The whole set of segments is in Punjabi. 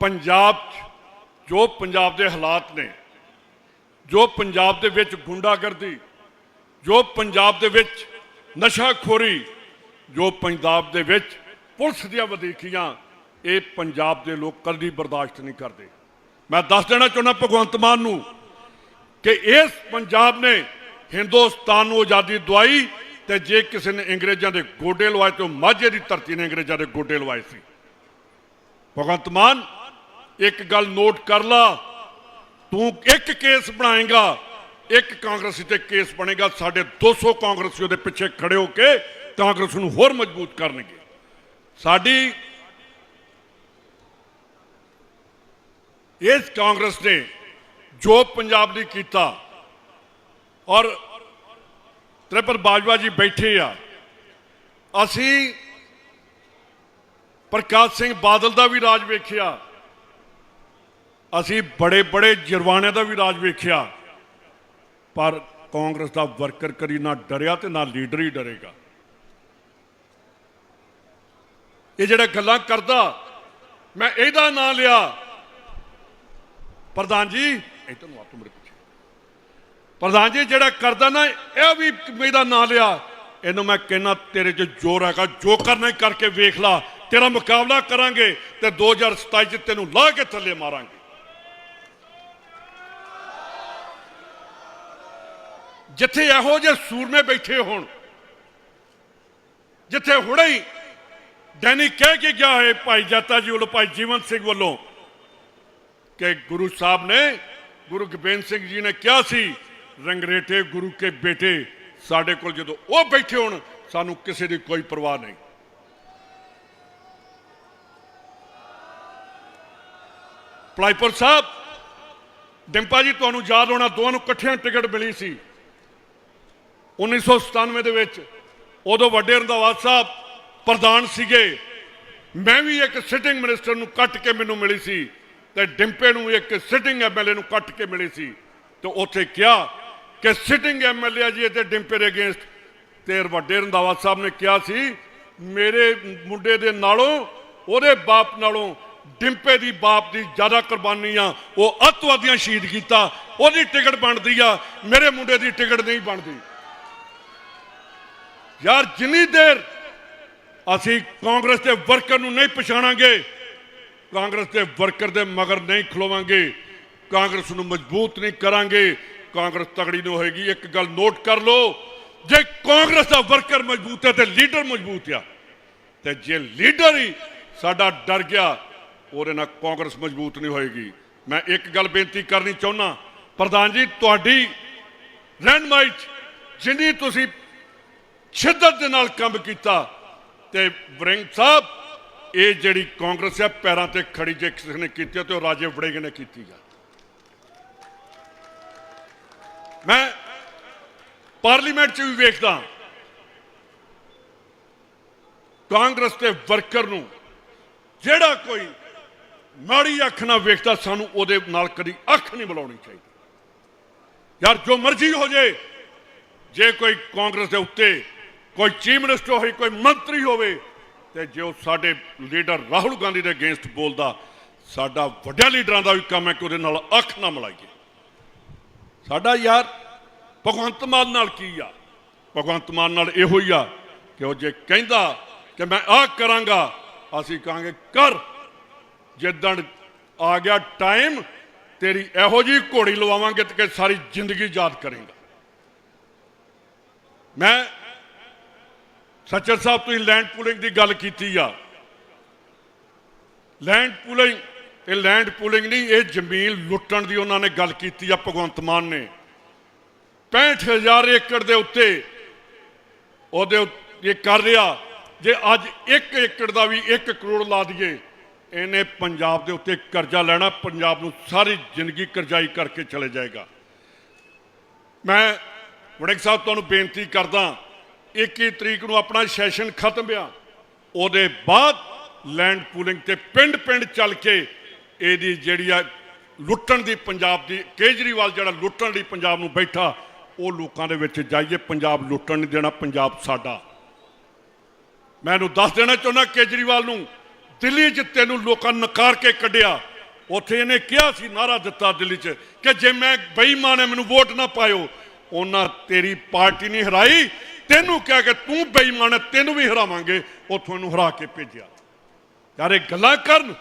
ਪੰਜਾਬ 'ਚ ਜੋ ਪੰਜਾਬ ਦੇ ਹਾਲਾਤ ਨੇ, ਜੋ ਪੰਜਾਬ ਦੇ ਵਿੱਚ ਗੁੰਡਾਗਰਦੀ, ਜੋ ਪੰਜਾਬ ਦੇ ਵਿੱਚ ਨਸ਼ਾਖੋਰੀ, ਜੋ ਪੰਜਾਬ ਦੇ ਵਿੱਚ ਪੁਲਿਸ ਦੀਆਂ ਵਧੀਕੀਆਂ, ਇਹ ਪੰਜਾਬ ਦੇ ਲੋਕ ਕਦੀ ਬਰਦਾਸ਼ਤ ਨਹੀਂ ਕਰਦੇ। ਮੈਂ ਦੱਸ ਦੇਣਾ ਚਾਹੁੰਦਾ ਭਗਵੰਤ ਮਾਨ ਨੂੰ ਕਿ ਇਸ ਪੰਜਾਬ ਨੇ ਹਿੰਦੁਸਤਾਨ ਨੂੰ ਆਜ਼ਾਦੀ ਦਵਾਈ ਤੇ ਜੇ ਕਿਸੇ ਨੇ ਅੰਗਰੇਜ਼ਾਂ ਦੇ ਗੋਡੇ ਲਵਾਏ ਤੇ ਉਹ ਮਾਝੇ ਦੀ ਧਰਤੀ ਨੇ ਅੰਗਰੇਜ਼ਾਂ ਦੇ ਗੋਡੇ ਲਵਾਏ ਸੀ। ਭਗਵੰਤ ਮਾਨ ਇੱਕ ਗੱਲ ਨੋਟ ਕਰ ਲਾ। ਤੂੰ ਇੱਕ ਕੇਸ ਬਣਾਏਗਾ, ਇੱਕ ਕਾਂਗਰਸੀ ਤੇ ਕੇਸ ਬਣੇਗਾ, ਸਾਡੇ 200 ਕਾਂਗਰਸੀ ਉਹਦੇ ਪਿੱਛੇ ਖੜੇ ਹੋ ਕੇ ਕਾਂਗਰਸ ਨੂੰ ਹੋਰ ਮਜ਼ਬੂਤ ਕਰਨਗੇ। ਸਾਡੀ ਇਸ ਕਾਂਗਰਸ ਨੇ ਜੋ ਪੰਜਾਬ ਲਈ ਕੀਤਾ, ਔਰ ਤ੍ਰਿਪਲ ਬਾਜਵਾ ਜੀ ਬੈਠੇ ਆ, ਅਸੀਂ ਪ੍ਰਕਾਸ਼ ਸਿੰਘ ਬਾਦਲ ਦਾ ਵੀ ਰਾਜ ਵੇਖਿਆ। ਅਸੀਂ ਬੜੇ ਬੜੇ ਜਰਵਾਣਿਆਂ ਦਾ ਵੀ ਰਾਜ ਵੇਖਿਆ। ਪਰ ਕਾਂਗਰਸ ਦਾ ਵਰਕਰ ਕਰੀ ਨਾ ਡਰਿਆ ਤੇ ਨਾ ਲੀਡਰ ਹੀ ਡਰੇਗਾ। ਇਹ ਜਿਹੜਾ ਗੱਲਾਂ ਕਰਦਾ, ਮੈਂ ਇਹਦਾ ਨਾਂ ਲਿਆ। ਪ੍ਰਧਾਨ ਜੀ ਇਧਰ ਨੂੰ ਆ ਮੇਰੇ ਪਿੱਛੇ। ਪ੍ਰਧਾਨ ਜੀ, ਜਿਹੜਾ ਕਰਦਾ ਨਾ, ਇਹ ਵੀ ਮੇਰਾ ਨਾਂ ਲਿਆ। ਇਹਨੂੰ ਮੈਂ ਕਹਿਣਾ ਤੇਰੇ 'ਚ ਜ਼ੋਰ ਹੈਗਾ, ਜੋ ਕਰਨਾ ਹੀ ਕਰਕੇ ਵੇਖ ਲਾ। ਤੇਰਾ ਮੁਕਾਬਲਾ ਕਰਾਂਗੇ ਤੇ 2027 'ਚ ਤੈਨੂੰ ਲਾ ਕੇ ਥੱਲੇ ਮਾਰਾਂਗੇ। ਜਿੱਥੇ ਇਹੋ ਜਿਹੇ ਸੂਰਮੇ ਬੈਠੇ ਹੋਣ, ਜਿੱਥੇ ਹੁਣੇ ਹੀ ਡੈਨੀ ਕਹਿ ਕੇ ਗਿਆ ਹੈ ਭਾਈ ਜੱਤਾ ਜੀ ਵੱਲੋਂ, ਭਾਈ ਜੀਵਨ ਸਿੰਘ ਵੱਲੋਂ, ਕਿ ਗੁਰੂ ਸਾਹਿਬ ਨੇ, ਗੁਰੂ ਗੋਬਿੰਦ ਸਿੰਘ ਜੀ ਨੇ ਕਿਹਾ ਸੀ, ਰੰਗਰੇਟੇ ਗੁਰੂ ਕੇ ਬੇਟੇ ਸਾਡੇ ਕੋਲ ਜਦੋਂ ਉਹ ਬੈਠੇ ਹੋਣ, ਸਾਨੂੰ ਕਿਸੇ ਦੀ ਕੋਈ ਪਰਵਾਹ ਨਹੀਂ। ਪਲਾਈਪੁਰ ਸਾਹਿਬ, ਡਿੰਪਾ ਜੀ, ਤੁਹਾਨੂੰ ਯਾਦ ਹੋਣਾ, ਦੋਵਾਂ ਨੂੰ ਇਕੱਠਿਆਂ ਟਿਕਟ ਮਿਲੀ ਸੀ। 1997 ਦੇ ਵਿੱਚ ਉਦੋਂ ਵੱਡੇ ਰੰਧਾਵਾ ਸਾਹਿਬ ਪ੍ਰਧਾਨ ਸੀਗੇ। ਮੈਂ ਵੀ ਇੱਕ ਸਿਟਿੰਗ ਮਿਨਿਸਟਰ ਨੂੰ ਕੱਟ ਕੇ ਮੈਨੂੰ ਮਿਲੀ ਸੀ ਤੇ ਡਿੰਪੇ ਨੂੰ ਇੱਕ ਸਿਟਿੰਗ ਐਮਐਲਏ ਨੂੰ ਕੱਟ ਕੇ ਮਿਲੀ ਸੀ। ਤੇ ਉੱਥੇ ਕਿਹਾ ਕਿ ਸਿਟਿੰਗ ਐਮਐਲਏ ਜੀ ਤੇ ਡਿੰਪੇ ਦੇ ਅਗੇਂਸਟ ਤੇ ਵੱਡੇ ਰੰਧਾਵਾ ਸਾਹਿਬ ਨੇ ਕਿਹਾ ਸੀ, ਮੇਰੇ ਮੁੰਡੇ ਦੇ ਨਾਲੋਂ, ਉਹਦੇ ਬਾਪ ਨਾਲੋਂ ਡਿੰਪੇ ਦੀ ਬਾਪ ਦੀ ਜ਼ਿਆਦਾ ਕੁਰਬਾਨੀ ਆ, ਉਹ ਅੱਤਵਾਦੀਆਂ ਸ਼ਹੀਦ ਕੀਤਾ, ਉਹਦੀ ਟਿਕਟ ਬਣਦੀ ਆ, ਮੇਰੇ ਮੁੰਡੇ ਦੀ ਟਿਕਟ ਨਹੀਂ ਬਣਦੀ। ਯਾਰ ਜਿੰਨੀ ਦੇਰ ਅਸੀਂ ਕਾਂਗਰਸ ਦੇ ਵਰਕਰ ਨੂੰ ਨਹੀਂ ਪਛਾਣਾਂਗੇ, ਕਾਂਗਰਸ ਦੇ ਵਰਕਰ ਦੇ ਮਗਰ ਨਹੀਂ ਖਲੋਵਾਂਗੇ, ਕਾਂਗਰਸ ਨੂੰ ਮਜ਼ਬੂਤ ਨਹੀਂ ਕਰਾਂਗੇ, ਕਾਂਗਰਸ ਤਗੜੀ ਨਹੀਂ ਹੋਏਗੀ। ਇੱਕ ਗੱਲ ਨੋਟ ਕਰ ਲਓ, ਜੇ ਕਾਂਗਰਸ ਦਾ ਵਰਕਰ ਮਜ਼ਬੂਤ ਹੈ ਤੇ ਲੀਡਰ ਮਜ਼ਬੂਤ ਆ, ਤੇ ਜੇ ਲੀਡਰ ਹੀ ਸਾਡਾ ਡਰ ਗਿਆ, ਉਹਦੇ ਨਾਲ ਕਾਂਗਰਸ ਮਜ਼ਬੂਤ ਨਹੀਂ ਹੋਏਗੀ। ਮੈਂ ਇੱਕ ਗੱਲ ਬੇਨਤੀ ਕਰਨੀ ਚਾਹੁੰਦਾ ਪ੍ਰਧਾਨ ਜੀ, ਤੁਹਾਡੀ ਰਹਿਨਮਾਈ 'ਚ ਜਿੰਨੀ ਤੁਸੀਂ ਸ਼ਿੱਦਤ ਦੇ ਨਾਲ ਕੰਮ ਕੀਤਾ ਤੇ ਵਰਿੰਗ ਸਾਹਿਬ, ਇਹ ਜਿਹੜੀ ਕਾਂਗਰਸ ਹੈ, ਪੈਰਾਂ ਤੇ ਖੜੀ ਜੇ ਕਿਸੇ ਨੇ ਕੀਤੀ ਤੇ ਉਹ ਰਾਜੇ ਵੜਿੰਗ ਨੇ ਕੀਤੀ ਆ ਮੈਂ ਪਾਰਲੀਮੈਂਟ 'ਚ ਵੀ ਵੇਖਦਾ ਕਾਂਗਰਸ ਦੇ ਵਰਕਰ ਨੂੰ ਜਿਹੜਾ ਕੋਈ ਮਾੜੀ ਅੱਖ ਨਾਲ ਵੇਖਦਾ, ਸਾਨੂੰ ਉਹਦੇ ਨਾਲ ਕਦੀ ਅੱਖ ਨਹੀਂ ਬੁਲਾਉਣੀ ਚਾਹੀਦੀ। ਯਾਰ ਜੋ ਮਰਜ਼ੀ ਹੋ ਜੇ ਜੇ ਕੋਈ ਕਾਂਗਰਸ ਦੇ ਉੱਤੇ ਕੋਈ ਚੀਫ ਮਿਨਿਸਟਰ ਹੋਵੇ, ਕੋਈ ਮੰਤਰੀ ਹੋਵੇ, ਤੇ ਜੇ ਉਹ ਸਾਡੇ ਲੀਡਰ ਰਾਹੁਲ ਗਾਂਧੀ ਦੇ ਅਗੇਂਸਟ ਬੋਲਦਾ, ਸਾਡਾ ਵੱਡਿਆਂ ਲੀਡਰਾਂ ਦਾ ਵੀ ਕੰਮ ਹੈ ਕਿ ਉਹਦੇ ਨਾਲ ਅੱਖ ਨਾ ਮਿਲਾਈਏ। ਸਾਡਾ ਯਾਰ ਭਗਵੰਤ ਮਾਨ ਨਾਲ ਕੀ ਆ? ਭਗਵੰਤ ਮਾਨ ਨਾਲ ਇਹੋ ਹੀ ਆ ਕਿ ਉਹ ਜੇ ਕਹਿੰਦਾ ਕਿ ਮੈਂ ਆਹ ਕਰਾਂਗਾ, ਅਸੀਂ ਕਹਾਂਗੇ, ਕਰ। ਜਿੱਦਣ ਆ ਗਿਆ ਟਾਈਮ, ਤੇਰੀ ਇਹੋ ਜੀ ਘੋੜੀ ਲਵਾਵਾਂਗੇ ਤੇ ਕਿ ਸਾਰੀ ਜ਼ਿੰਦਗੀ ਯਾਦ ਕਰੇਗਾ। ਮੈਂ ਸੱਚਰ ਸਾਹਿਬ, ਤੁਸੀਂ ਲੈਂਡ ਪੂਲਿੰਗ ਦੀ ਗੱਲ ਕੀਤੀ ਆ। ਲੈਂਡ ਪੂਲਿੰਗ ਇਹ ਲੈਂਡ ਪੂਲਿੰਗ ਨਹੀਂ, ਇਹ ਜ਼ਮੀਨ ਲੁੱਟਣ ਦੀ ਉਹਨਾਂ ਨੇ ਗੱਲ ਕੀਤੀ ਆ, ਭਗਵੰਤ ਮਾਨ ਨੇ। 65000 ਏਕੜ ਦੇ ਉੱਤੇ ਉਹਦੇ ਇਹ ਕਰ ਰਿਹਾ। ਜੇ ਅੱਜ 1 ਏਕੜ ਦਾ ਵੀ 1 ਕਰੋੜ ਲਾ ਦਈਏ, ਇਹਨੇ ਪੰਜਾਬ ਦੇ ਉੱਤੇ ਕਰਜ਼ਾ ਲੈਣਾ, ਪੰਜਾਬ ਨੂੰ ਸਾਰੀ ਜ਼ਿੰਦਗੀ ਕਰਜ਼ਾਈ ਕਰਕੇ ਚਲੇ ਜਾਏਗਾ। ਮੈਂ ਵੜਿੰਗ ਸਾਹਿਬ, ਤੁਹਾਨੂੰ ਬੇਨਤੀ ਕਰਦਾ 21 ਤਰੀਕ ਨੂੰ ਆਪਣਾ ਸੈਸ਼ਨ ਖਤਮ ਆ। ਉਹਦੇ ਬਾਅਦ ਲੈਂਡ ਪੂਲਿੰਗ ਤੇ ਪਿੰਡ ਪਿੰਡ ਚੱਲ ਕੇ ਇਹਦੀ ਜਿਹੜੀ ਆ ਲੁੱਟਣ ਦੀ ਪੰਜਾਬ ਦੀ ਕੇਜਰੀਵਾਲ ਜਿਹੜਾ ਲੁੱਟਣ ਲਈ ਪੰਜਾਬ ਨੂੰ ਬੈਠਾ, ਉਹ ਲੋਕਾਂ ਦੇ ਵਿੱਚ ਜਾਈਏ, ਪੰਜਾਬ ਲੁੱਟਣ ਨਹੀਂ ਦੇਣਾ, ਪੰਜਾਬ ਸਾਡਾ। ਮੈਂ ਇਹਨੂੰ ਦੱਸ ਦੇਣਾ ਚਾਹੁੰਦਾ ਕੇਜਰੀਵਾਲ ਨੂੰ, ਦਿੱਲੀ 'ਚ ਤੈਨੂੰ ਲੋਕਾਂ ਨਕਾਰ ਕੇ ਕੱਢਿਆ। ਉੱਥੇ ਇਹਨੇ ਕਿਹਾ ਸੀ ਨਾਰਾ ਦਿੱਤਾ ਦਿੱਲੀ 'ਚ ਕਿ ਜੇ ਮੈਂ ਬੇਈਮਾਨ ਹੈ ਮੈਨੂੰ ਵੋਟ ਨਾ ਪਾਇਓ। ਉਹਨਾਂ ਤੇਰੀ ਪਾਰਟੀ ਨਹੀਂ ਹਰਾਈ ਤੈਨੂੰ ਕਿਹਾ ਕਿ ਤੂੰ ਬੇਈਮਾਨ ਹੈ, ਤੈਨੂੰ ਵੀ ਹਰਾਵਾਂਗੇ। ਉੱਥੋਂ ਇਹਨੂੰ ਹਰਾ ਕੇ ਭੇਜਿਆ। ਯਾਰ, ਇਹ ਗੱਲਾਂ ਕਰਨ,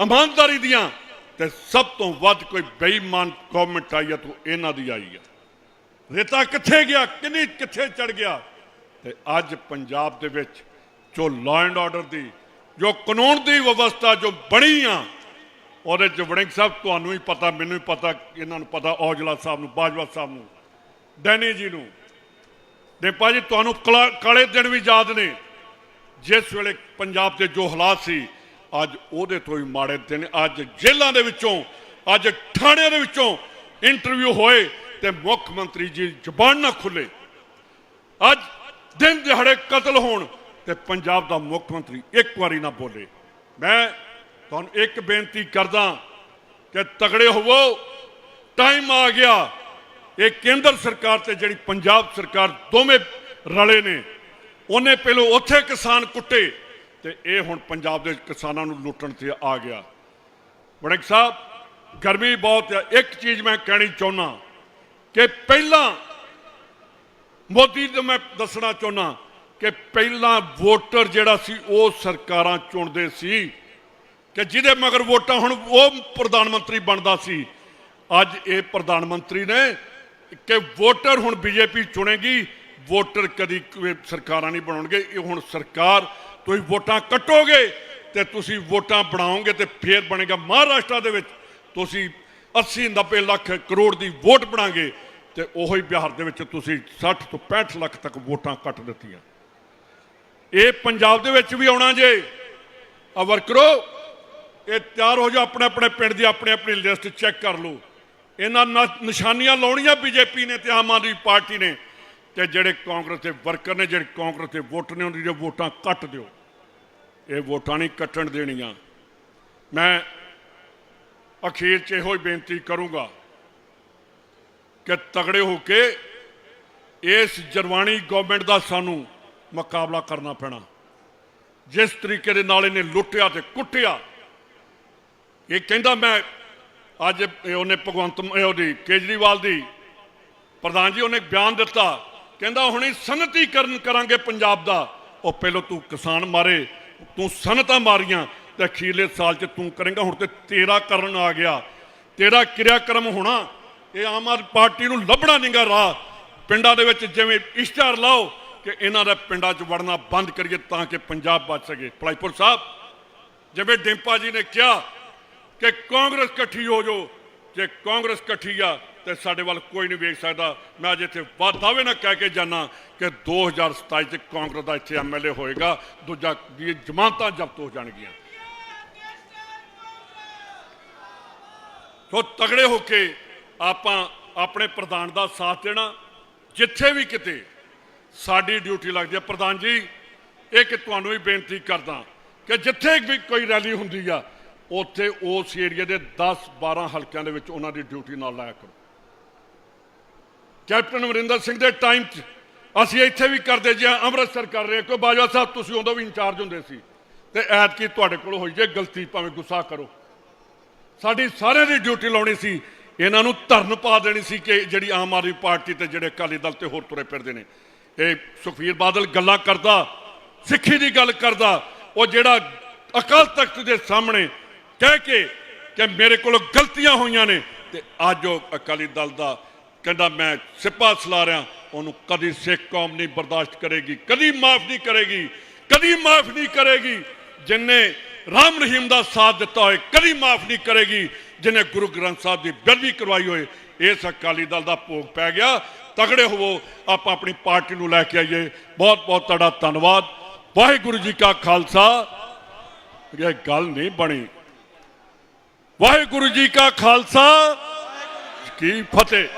ਇਮਾਨਦਾਰੀ ਦੀਆਂ, ਤੇ ਸਭ ਤੋਂ ਵੱਧ ਕੋਈ ਬੇਈਮਾਨ ਗਵਰਨਮੈਂਟ ਆਈ ਹੈ ਤੂੰ ਇਹਨਾਂ ਦੀ ਆਈ ਹੈ ਰੇਤਾ ਕਿੱਥੇ ਗਿਆ? ਕਿੰਨੀ, ਕਿੱਥੇ ਚੜ ਗਿਆ? ਤੇ ਅੱਜ ਪੰਜਾਬ ਦੇ ਵਿੱਚ ਜੋ ਲਾਅ ਐਂਡ ਆਰਡਰ ਦੀ, ਜੋ ਕਾਨੂੰਨ ਦੀ ਵਿਵਸਥਾ ਜੋ ਬਣੀ ਆ, ਉਹਦੇ ਚ ਵੜਿੰਗ ਸਾਹਿਬ, ਤੁਹਾਨੂੰ ਹੀ ਪਤਾ, ਮੈਨੂੰ ਹੀ ਪਤਾ, ਇਹਨਾਂ ਨੂੰ ਪਤਾ, ਔਜਲਾ ਸਾਹਿਬ ਨੂੰ, ਬਾਜਵਾ ਸਾਹਿਬ ਨੂੰ, ਡੈਨੀ ਜੀ ਨੂੰ। ਦੇਪਾ ਜੀ ਤੁਹਾਨੂੰ ਕਲਾ- ਕਾਲੇ ਦਿਨ ਵੀ ਯਾਦ ਨੇ। ਜਿਸ ਵੇਲੇ ਪੰਜਾਬ ਦੇ ਜੋ ਹਾਲਾਤ ਸੀ, ਅੱਜ ਉਹਦੇ ਤੋਂ ਹੀ ਮਾੜੇ ਦਿਨ ਅੱਜ ਜੇਲ੍ਹਾਂ ਦੇ ਵਿੱਚੋਂ, ਅੱਜ ਥਾਣਿਆਂ ਦੇ ਵਿੱਚੋਂ ਇੰਟਰਵਿਊ ਹੋਏ ਤੇ ਮੁੱਖ ਮੰਤਰੀ ਜੀ ਜਬਾਨ ਨਾ ਖੁੱਲੇ। ਅੱਜ ਦਿਨ ਦਿਹਾੜੇ ਕਤਲ ਹੋਣ ਤੇ ਪੰਜਾਬ ਦਾ ਮੁੱਖ ਮੰਤਰੀ ਇੱਕ ਵਾਰੀ ਨਾ ਬੋਲੇ। ਮੈਂ ਤੁਹਾਨੂੰ ਇੱਕ ਬੇਨਤੀ ਕਰਦਾ ਕਿ ਤਗੜੇ ਹੋਵੋ। ਟਾਈਮ ਆ ਗਿਆ। ਇਹ ਕੇਂਦਰ ਸਰਕਾਰ ਤੇ ਜਿਹੜੀ ਪੰਜਾਬ ਸਰਕਾਰ ਦੋਵੇਂ ਰਲੇ ਨੇ, ਉਹਨੇ ਪਹਿਲਾਂ ਉੱਥੇ ਕਿਸਾਨ ਕੁੱਟੇ ਤੇ ਇਹ ਹੁਣ ਪੰਜਾਬ ਦੇ ਕਿਸਾਨਾਂ ਨੂੰ ਲੁੱਟਣ ਤੇ ਆ ਗਿਆ। ਵੜਿੰਗ ਸਾਹਿਬ, ਗਰਮੀ ਬਹੁਤ ਹੈ ਇੱਕ ਚੀਜ਼ ਮੈਂ ਕਹਿਣੀ ਚਾਹੁੰਦਾ ਕਿ ਪਹਿਲਾਂ ਮੋਦੀ ਨੂੰ ਮੈਂ ਦੱਸਣਾ ਚਾਹੁੰਦਾ ਕਿ ਪਹਿਲਾਂ ਵੋਟਰ ਜਿਹੜਾ ਸੀ, ਉਹ ਸਰਕਾਰਾਂ ਚੁਣਦੇ ਸੀ ਕਿ ਜਿਹਦੇ ਮਗਰ ਵੋਟਾਂ ਹੁਣ ਉਹ ਪ੍ਰਧਾਨ ਮੰਤਰੀ ਬਣਦਾ ਸੀ। ਅੱਜ ਇਹ ਪ੍ਰਧਾਨ ਮੰਤਰੀ ਨੇ ਕਿ ਵੋਟਰ ਹੁਣ ਬੀਜੇਪੀ ਚੁਣੇਗੀ, ਵੋਟਰ ਕਦੀ ਸਰਕਾਰਾਂ ਨਹੀਂ ਬਣਾਉਣਗੇ, ਇਹ ਹੁਣ ਸਰਕਾਰ, ਤੁਸੀਂ ਵੋਟਾਂ ਕੱਟੋਗੇ ਤੇ ਤੁਸੀਂ ਵੋਟਾਂ ਬਣਾਓਗੇ ਤੇ ਫੇਰ ਬਣੇਗਾ ਮਹਾਰਾਸ਼ਟਰ ਦੇ ਵਿੱਚ। ਤੁਸੀਂ 80 90 ਲੱਖ ਕਰੋੜ ਦੀ ਵੋਟ ਬਣਾਗੇ ਤੇ ਉਹੀ ਬਿਹਾਰ ਦੇ ਵਿੱਚ ਤੁਸੀਂ 60 ਤੋਂ 65 ਲੱਖ ਤੱਕ ਵੋਟਾਂ ਕੱਟ ਦਿੱਤੀਆਂ। ਇਹ ਪੰਜਾਬ ਦੇ ਵਿੱਚ ਵੀ ਆਉਣਾ ਜੇ। ਆ ਵਰਕਰੋ ਇਹ ਤਿਆਰ ਹੋ ਜਾ ਆਪਣੇ ਆਪਣੇ ਪਿੰਡ ਦੀ ਆਪਣੀ ਆਪਣੀ ਲਿਸਟ ਚੈੱਕ ਕਰ ਲਓ। ਇਹਨਾਂ ਨ- ਨਿਸ਼ਾਨੀਆਂ ਲਾਉਣੀਆਂ ਬੀਜੇਪੀ ਨੇ ਤੇ ਆਮ ਆਦਮੀ ਪਾਰਟੀ ਨੇ। ਤੇ ਜਿਹੜੇ ਕਾਂਗਰਸ ਦੇ ਵਰਕਰ ਨੇ, ਜਿਹੜੇ ਕਾਂਗਰਸ ਦੇ ਵੋਟਰ ਨੇ, ਉਹਨਾਂ ਦੀਆਂ ਵੋਟਾਂ ਕੱਟ ਦਿਓ। ਇਹ ਵੋਟਾਂ ਨਹੀਂ ਕੱਟਣ ਦੇਣੀਆਂ। ਮੈਂ ਅਖੀਰ 'ਚ ਇਹੋ ਹੀ ਬੇਨਤੀ ਕਰੂੰਗਾ ਕਿ ਤਗੜੇ ਹੋ ਕੇ ਇਸ ਜਰਵਾਣੀ ਗਵਰਨਮੈਂਟ ਦਾ ਸਾਨੂੰ ਮੁਕਾਬਲਾ ਕਰਨਾ ਪੈਣਾ। ਜਿਸ ਤਰੀਕੇ ਦੇ ਨਾਲ ਇਹਨੇ ਲੁੱਟਿਆ ਤੇ ਕੁੱਟਿਆ। ਇਹ ਕਹਿੰਦਾ ਮੈਂ ਅੱਜ ਉਹਨੇ ਭਗਵੰਤ ਉਹਦੀ ਕੇਜਰੀਵਾਲ ਦੀ ਪ੍ਰਧਾਨ ਜੀ ਉਹਨੇ ਬਿਆਨ ਦਿੱਤਾ। ਕਹਿੰਦਾ ਹੁਣੇ ਸਨਅਤੀਕਰਨ ਕਰਾਂਗੇ ਪੰਜਾਬ ਦਾ। ਉਹ ਪਹਿਲਾਂ ਤੂੰ ਕਿਸਾਨ ਮਾਰੇ, ਤੂੰ ਸਨਅਤਾਂ ਮਾਰੀਆਂ ਤੇ ਅਖੀਰਲੇ ਸਾਲ 'ਚ ਤੂੰ ਕਰੇਂਗਾ। ਹੁਣ ਤੇ ਤੇਰਾ ਕਰਨ ਆ ਗਿਆ। ਤੇਰਾ ਕਿਰਿਆਕਰਮ ਹੋਣਾ, ਇਹ ਆਮ ਆਦਮੀ ਪਾਰਟੀ ਨੂੰ ਲੱਭਣਾ ਨਹੀਂਗਾ ਰਾਹ। ਪਿੰਡਾਂ ਦੇ ਵਿੱਚ ਜਿਵੇਂ ਇਸ਼ਤਿਹਾਰ ਲਾਓ ਕਿ ਇਹਨਾਂ ਦਾ ਪਿੰਡਾਂ 'ਚ ਵੜਨਾ ਬੰਦ ਕਰੀਏ ਤਾਂ ਕਿ ਪੰਜਾਬ ਬਚ ਸਕੇ। ਭਲਾਈਪੁਰ ਸਾਹਿਬ, ਜਿਵੇਂ ਡਿੰਪਾ ਜੀ ਨੇ ਕਿਹਾ ਕਿ ਕਾਂਗਰਸ ਇਕੱਠੀ ਹੋ ਜੋ ਜੇ ਕਾਂਗਰਸ ਇਕੱਠੀ ਆ, ਤੇ ਸਾਡੇ ਵੱਲ ਕੋਈ ਨਹੀਂ ਵੇਖ ਸਕਦਾ। ਮੈਂ ਅੱਜ ਇੱਥੇ ਦਾਅਵੇ ਨਾਲ ਕਹਿ ਕੇ ਜਾਣਾ ਕਿ 2027 ਚ ਕਾਂਗਰਸ ਦਾ ਇੱਥੇ ਐਮਐਲਏ ਹੋਏਗਾ। ਦੂਜਾ ਵੀ ਇਹ ਜ਼ਮਾਨਤਾਂ ਜ਼ਬਤ ਹੋ ਜਾਣਗੀਆਂ। ਸੋ ਤਗੜੇ ਹੋ ਕੇ ਆਪਾਂ ਆਪਣੇ ਪ੍ਰਧਾਨ ਦਾ ਸਾਥ ਦੇਣਾ। ਜਿੱਥੇ ਵੀ ਕਿਤੇ ਸਾਡੀ ਡਿਊਟੀ ਲੱਗਦੀ ਹੈ ਪ੍ਰਧਾਨ ਜੀ, ਇਹ ਕਿ ਤੁਹਾਨੂੰ ਵੀ ਬੇਨਤੀ ਕਰਦਾ ਕਿ ਜਿੱਥੇ ਵੀ ਕੋਈ ਰੈਲੀ ਹੁੰਦੀ ਆ ਉੱਥੇ ਉਸ ਏਰੀਆ ਦੇ 10 12 ਹਲਕਿਆਂ ਦੇ ਵਿੱਚ ਉਹਨਾਂ ਦੀ ਡਿਊਟੀ ਨਾਲ ਲਾਇਆ ਕਰੋ। ਕੈਪਟਨ ਅਮਰਿੰਦਰ ਸਿੰਘ ਦੇ ਟਾਈਮ 'ਚ ਅਸੀਂ ਇੱਥੇ ਵੀ ਕਰਦੇ ਜੇ ਅੰਮ੍ਰਿਤਸਰ ਕਰ ਰਹੇ ਕੋਈ ਬਾਜਵਾ ਸਾਹਿਬ, ਤੁਸੀਂ ਉਦੋਂ ਵੀ ਇੰਚਾਰਜ ਹੁੰਦੇ ਸੀ ਤੇ ਐਤਕੀ ਤੁਹਾਡੇ ਕੋਲ ਹੋਈ ਜੇ ਗਲਤੀ, ਭਾਵੇਂ ਗੁੱਸਾ ਕਰੋ। ਸਾਡੀ ਸਾਰਿਆਂ ਦੀ ਡਿਊਟੀ ਲਾਉਣੀ ਸੀ। ਇਹਨਾਂ ਨੂੰ ਧਰਨ ਪਾ ਦੇਣੀ ਸੀ ਕਿ ਜਿਹੜੀ ਆਮ ਆਦਮੀ ਪਾਰਟੀ ਤੇ ਜਿਹੜੇ ਅਕਾਲੀ ਦਲ ਤੇ ਹੋਰ ਤੁਰੇ ਫਿਰਦੇ ਨੇ। ਇਹ ਸੁਖਬੀਰ ਬਾਦਲ ਗੱਲਾਂ ਕਰਦਾ, ਸਿੱਖੀ ਦੀ ਗੱਲ ਕਰਦਾ, ਉਹ ਜਿਹੜਾ ਅਕਾਲ ਤਖਤ ਦੇ ਸਾਹਮਣੇ ਕਹਿ ਕੇ ਕਿ ਮੇਰੇ ਕੋਲੋਂ ਗਲਤੀਆਂ ਹੋਈਆਂ ਨੇ ਤੇ ਅੱਜ ਉਹ ਅਕਾਲੀ ਦਲ ਦਾ ਕਹਿੰਦਾ ਮੈਂ ਸਿਪਾ ਸਲਾ ਰਿਹਾ, ਉਹਨੂੰ ਕਦੀ ਸਿੱਖ ਕੌਮ ਨਹੀਂ ਬਰਦਾਸ਼ਤ ਕਰੇਗੀ, ਕਦੀ ਮਾਫ ਨਹੀਂ ਕਰੇਗੀ, ਕਦੀ ਮਾਫ ਨਹੀਂ ਕਰੇਗੀ ਜਿਨਨੇ ਰਾਮ ਰਹੀਮ ਦਾ ਸਾਥ ਦਿੱਤਾ ਹੋਏ, ਕਦੀ ਮਾਫ ਨਹੀਂ ਕਰੇਗੀ, ਜਿਨੇ ਗੁਰੂ ਗ੍ਰੰਥ ਸਾਹਿਬ ਦੀ ਬੇਅਦਬੀ ਕਰਵਾਈ ਹੋਏ, ਇਸ ਅਕਾਲੀ ਦਲ ਦਾ ਭੋਗ ਪੈ ਗਿਆ। ਤਗੜੇ ਹੋਵੋ, ਆਪਾਂ ਆਪਣੀ ਪਾਰਟੀ ਨੂੰ ਲੈ ਕੇ ਆਈਏ। ਬਹੁਤ ਬਹੁਤ ਤੁਹਾਡਾ ਧੰਨਵਾਦ। ਵਾਹਿਗੁਰੂ ਜੀ ਕਾ ਖਾਲਸਾ। ਇਹ ਗੱਲ ਨਹੀਂ ਬਣੀ। ਵਾਹਿਗੁਰੂ ਜੀ ਕਾ ਖਾਲਸਾ ਕੀ ਫਤਿਹ।